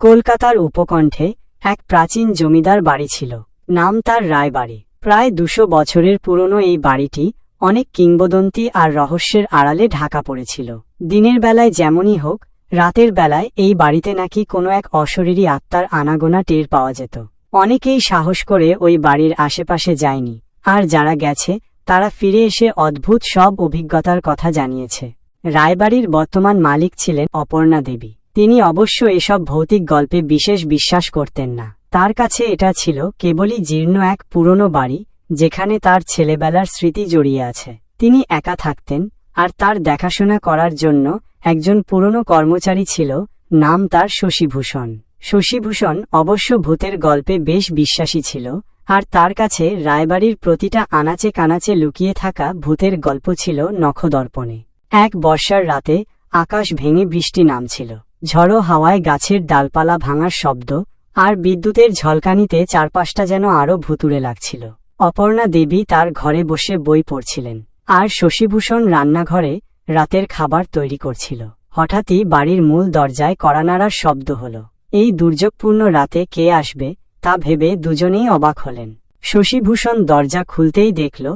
কলকাতার উপকণ্ঠে এক প্রাচীন জমিদার বাড়ি ছিল। নাম তার রায়বাড়ি প্রায় দুশো বছরের পুরনো এই বাড়িটি অনেক কিংবদন্তি আর রহস্যের আড়ালে ঢাকা পড়েছিল। দিনের বেলায় যেমনই হোক, রাতের বেলায় এই বাড়িতে নাকি কোনো এক অশরীরী আত্মার আনাগোনা টের পাওয়া যেত। অনেকেই সাহস করে ওই বাড়ির আশেপাশে যায়নি, আর যারা গেছে, তারা ফিরে এসে অদ্ভুত সব অভিজ্ঞতার কথা জানিয়েছে। রায়বাড়ির বর্তমান মালিক ছিলেন অপর্ণা দেবী। তিনি অবশ্য এসব ভৌতিক গল্পে বিশেষ বিশ্বাস করতেন না। তার কাছে এটা ছিল কেবলই জীর্ণ এক পুরনো বাড়ি, যেখানে তার ছেলেবেলার স্মৃতি জড়িয়ে আছে। তিনি একা থাকতেন, আর তার দেখাশোনা করার জন্য একজন পুরনো কর্মচারী ছিল, নাম তার শশীভূষণ। শশীভূষণ অবশ্য ভূতের গল্পে বেশ বিশ্বাসী ছিল, আর তার কাছে রায়বাড়ির প্রতিটা আনাচে কানাচে লুকিয়ে থাকা ভূতের গল্প ছিল নখদর্পণে। এক বর্ষার রাতে আকাশ ভেঙে বৃষ্টি নামছিল। ঝড়ো হাওয়ায় গাছের ডালপালা ভাঙার শব্দ আর বিদ্যুতের ঝলকানিতে চারপাশটা যেন আরও ভুতুড়ে লাগছিল। অপর্ণা দেবী তার ঘরে বসে বই পড়ছিলেন আর শশীভূষণ রান্নাঘরে রাতের খাবার তৈরি করছিল। হঠাৎই বাড়ির মূল দরজায় কড়ানাড়ার শব্দ হল। এই দুর্যোগপূর্ণ রাতে কে আসবে তা ভেবে দুজনেই অবাক হলেন। শশীভূষণ দরজা খুলতেই দেখল,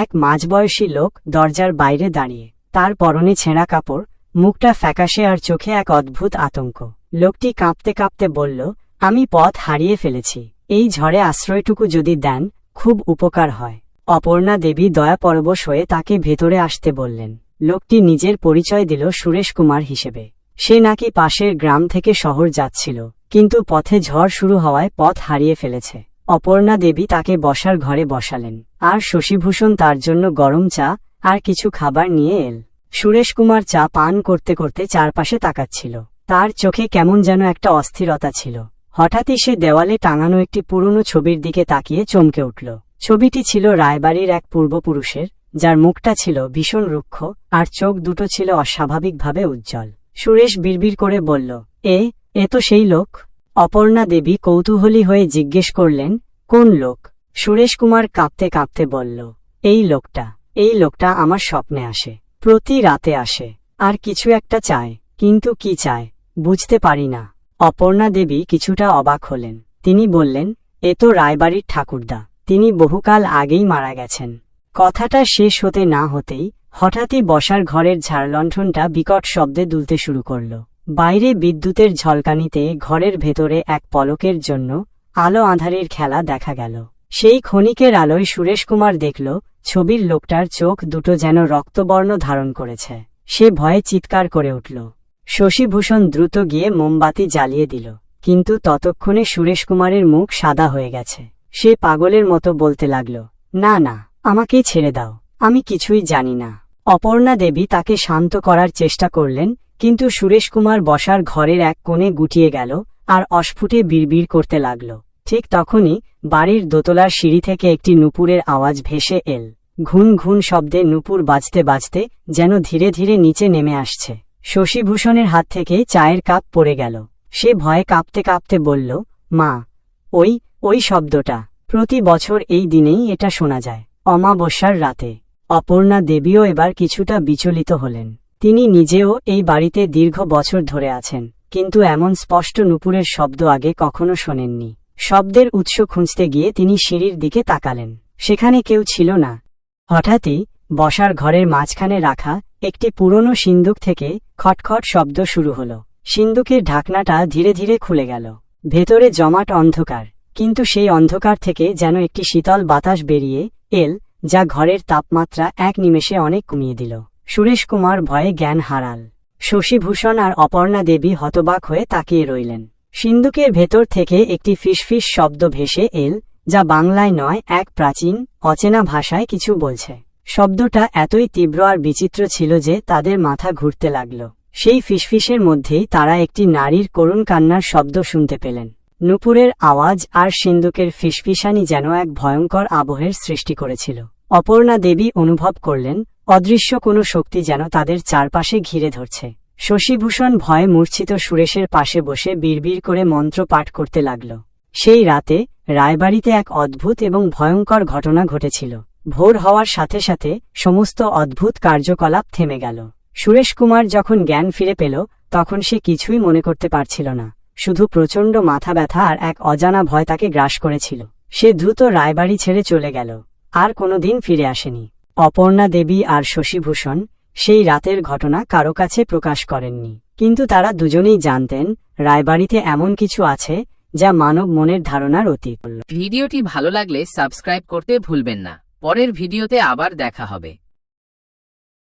এক মাঝবয়সী লোক দরজার বাইরে দাঁড়িয়ে, তার পরনে ছেঁড়া কাপড় মুখটা ফ্যাকাশে আর চোখে এক অদ্ভুত আতঙ্ক। লোকটি কাঁপতে কাঁপতে বলল, আমি পথ হারিয়ে ফেলেছি। এই ঝড়ে আশ্রয়টুকু যদি দেন, খুব উপকার হয়। অপর্ণা দেবী দয়াপরবশ হয়ে তাকে ভেতরে আসতে বললেন। লোকটি নিজের পরিচয় দিল সুরেশ কুমার হিসেবে। সে নাকি পাশের গ্রাম থেকে শহর যাচ্ছিল, কিন্তু পথে ঝড় শুরু হওয়ায় পথ হারিয়ে ফেলেছে। অপর্ণা দেবী তাকে বসার ঘরে বসালেন। আর শশীভূষণ তার জন্য গরম চা আর কিছু খাবার নিয়ে এল। সুরেশ কুমার চা পান করতে করতে চারপাশে তাকাচ্ছিল। তার চোখে কেমন যেন একটা অস্থিরতা ছিল। হঠাৎই সে দেওয়ালে টাঙানো একটি পুরনো ছবির দিকে তাকিয়ে চমকে উঠল। ছবিটি ছিল রায়বাড়ির এক পূর্বপুরুষের, যার মুখটা ছিল ভীষণ রুক্ষ, আর চোখ দুটো ছিল অস্বাভাবিকভাবে উজ্জ্বল। সুরেশ বিড়বিড় করে বলল, এ এ তো সেই লোক? অপর্ণা দেবী কৌতূহলী হয়ে জিজ্ঞেস করলেন, কোন লোক? সুরেশ কুমার কাঁপতে কাঁপতে বলল, এই লোকটা এই লোকটা আমার স্বপ্নে আসে। প্রতি রাতে আসে। আর কিছু একটা চায়, কিন্তু কি চায়, বুঝতে পারি না। অপর্ণা দেবী কিছুটা অবাক হলেন। তিনি বললেন, এ তো রায়বাড়ির ঠাকুরদা। তিনি বহুকাল আগেই মারা গেছেন। কথাটা শেষ হতে না হতেই হঠাৎই বসার ঘরের ঝাড়লণ্ঠনটা বিকট শব্দে দুলতে শুরু করল। বাইরে বিদ্যুতের ঝলকানিতে ঘরের ভেতরে এক পলকের জন্য আলো আঁধারের খেলা দেখা গেল। সেই ক্ষণিকের আলোয় সুরেশ কুমার দেখল ছবির লোকটার চোখ দুটো যেন রক্তবর্ণ ধারণ করেছে। সে ভয়ে চিৎকার করে উঠল। শশীভূষণ দ্রুত গিয়ে মোমবাতি জ্বালিয়ে দিল, কিন্তু ততক্ষণে সুরেশ কুমারের মুখ সাদা হয়ে গেছে। সে পাগলের মতো বলতে লাগল, না না আমাকেই ছেড়ে দাও, আমি কিছুই জানি না। অপর্ণা দেবী তাকে শান্ত করার চেষ্টা করলেন, কিন্তু সুরেশ কুমার বসার ঘরের এক কোণে গুটিয়ে গেল আর অস্ফুটে বিড়বিড় করতে লাগল। ঠিক তখনই বাড়ির দোতলার সিঁড়ি থেকে একটি নুপুরের আওয়াজ ভেসে এল। ঘুন ঘুন শব্দে নুপুর বাজতে বাজতে যেন ধীরে ধীরে নিচে নেমে আসছে। শশীভূষণের হাত থেকে চায়ের কাপ পড়ে গেল। সে ভয়ে কাঁপতে কাঁপতে বলল, মা, ওই ওই শব্দটা। প্রতি বছর এই দিনেই এটা শোনা যায়, অমাবস্যার রাতে। অপর্ণা দেবীও এবার কিছুটা বিচলিত হলেন। তিনি নিজেও এই বাড়িতে দীর্ঘ বছর ধরে আছেন, কিন্তু এমন স্পষ্ট নুপুরের শব্দ আগে কখনো শোনেননি। শব্দের উৎস খুঁজতে গিয়ে তিনি সিঁড়ির দিকে তাকালেন। সেখানে কেউ ছিল না। হঠাৎই বসার ঘরের মাঝখানে রাখা একটি পুরনো সিন্দুক থেকে খটখট শব্দ শুরু হল। সিন্দুকের ঢাকনাটা ধীরে ধীরে খুলে গেল। ভেতরে জমাট অন্ধকার, কিন্তু সেই অন্ধকার থেকে যেন একটি শীতল বাতাস বেরিয়ে এল, যা ঘরের তাপমাত্রা এক নিমেষে অনেক কমিয়ে দিল। সুরেশ কুমার ভয়ে জ্ঞান হারাল। শশীভূষণ আর অপর্ণা দেবী হতবাক হয়ে তাকিয়ে রইলেন। সিন্দুকের ভেতর থেকে একটি ফিসফিস শব্দ ভেসে এল, যা বাংলায় নয়, এক প্রাচীন, অচেনা ভাষায় কিছু বলছে। শব্দটা এতই তীব্র আর বিচিত্র ছিল যে তাদের মাথা ঘুরতে লাগল। সেই ফিসফিসের মধ্যেই তারা একটি নারীর করুণ কান্নার শব্দ শুনতে পেলেন। নুপুরের আওয়াজ আর সিন্দুকের ফিসফিসানি যেন এক ভয়ঙ্কর আবহের সৃষ্টি করেছিল। অপর্ণা দেবী অনুভব করলেন, অদৃশ্য কোনো শক্তি যেন তাদের চারপাশে ঘিরে ধরছে। শশীভূষণ ভয়ে মূর্ছিত সুরেশের পাশে বসে বিড়বিড় করে মন্ত্র পাঠ করতে লাগল। সেই রাতে রায়বাড়িতে এক অদ্ভুত এবং ভয়ঙ্কর ঘটনা ঘটেছিল। ভোর হওয়ার সাথে সাথে সমস্ত অদ্ভুত কার্যকলাপ থেমে গেল। সুরেশ কুমার যখন জ্ঞান ফিরে পেল, তখন সে কিছুই মনে করতে পারছিল না। শুধু প্রচণ্ড মাথা ব্যথা আর এক অজানা ভয় তাকে গ্রাস করেছিল। সে দ্রুত রায়বাড়ি ছেড়ে চলে গেল। আর কোনোদিন ফিরে আসেনি। অপর্ণা দেবী আর শশীভূষণ সেই রাতের ঘটনা কারও কাছে প্রকাশ করেননি। কিন্তু তারা দুজনেই জানতেন, রায়বাড়িতে এমন কিছু আছে যা মানব মনের ধারণার অতীত। ভিডিওটি ভালো লাগলে সাবস্ক্রাইব করতে ভুলবেন না। পরের ভিডিওতে আবার দেখা হবে।